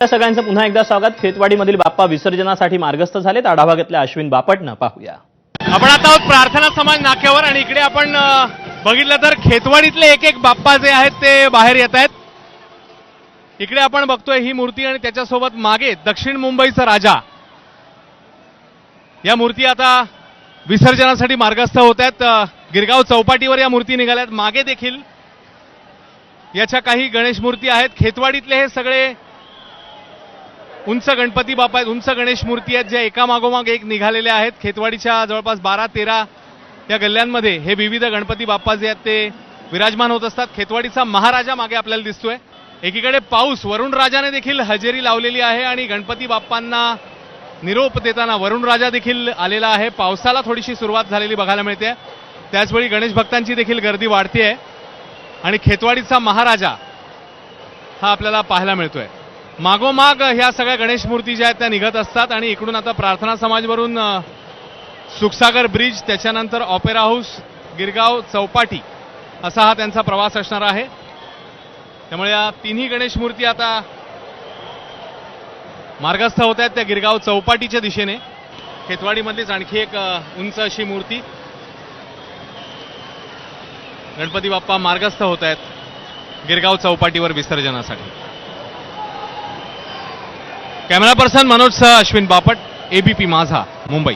त्या सगळ्यांचं पुन्हा एकदा स्वागत. खेतवाडीमधील बाप्पा विसर्जनासाठी मार्गस्थ झालेत आढावा घेतल्या अश्विन बापटनं. पाहूया. आपण आता आहोत प्रार्थना समाज नाक्यावर आणि इकडे आपण बघितलं तर खेतवाडीतले एक एक बाप्पा जे आहेत ते बाहेर येत आहेत. इकडे आपण बघतोय ही मूर्ती आणि त्याच्यासोबत मागे दक्षिण मुंबईचा राजा. या मूर्ती आता विसर्जनासाठी मार्गस्थ होत आहेत. गिरगाव चौपाटीवर या मूर्ती निघाल्यात. मागे देखील याच्या काही गणेश मूर्ती आहेत. खेतवाडीतले हे सगळे उंच गणपती बाप्पा आहेत उंच गणेश मूर्ती आहेत ज्या एकामागोमाग एक निघालेल्या आहेत. खेतवाडीच्या जवळपास बारा तेरा या गल्ल्यांमध्ये हे विविध गणपती बाप्पा जे आहेत ते विराजमान होत असतात. खेतवाडीचा महाराजा मागे आपल्याला दिसतोय. एकीकडे पाऊस वरुण राजाने देखील हजेरी लावलेली आहे आणि गणपती बाप्पांना निरोप देताना वरुण राजा देखील आलेला आहे. पावसाला थोडीशी सुरुवात झालेली बघायला मिळते. त्याचवेळी गणेश भक्तांची देखील गर्दी वाढते आहे आणि खेतवाडीचा महाराजा हा आपल्याला पाहायला मिळतोय. मागोमाग ह्या सगळ्या गणेश मूर्ती ज्या आहेत त्या निघत असतात आणि इकडून आता प्रार्थना समाजवरून सुखसागर ब्रिज त्याच्यानंतर ऑपेरा हाऊस गिरगाव चौपाटी असा हा त्यांचा प्रवास असणार आहे. त्यामुळे या तिन्ही गणेश मूर्ती आता मार्गस्थ होत आहेत त्या गिरगाव चौपाटीच्या दिशेने. खेतवाडीमधलीच आणखी एक उंच अशी मूर्ती. गणपती बाप्पा मार्गस्थ होत आहेत गिरगाव चौपाटीवर विसर्जनासाठी. कॅमेरा पर्सन मनोज सह अश्विन बापट एबीपी माझा मुंबई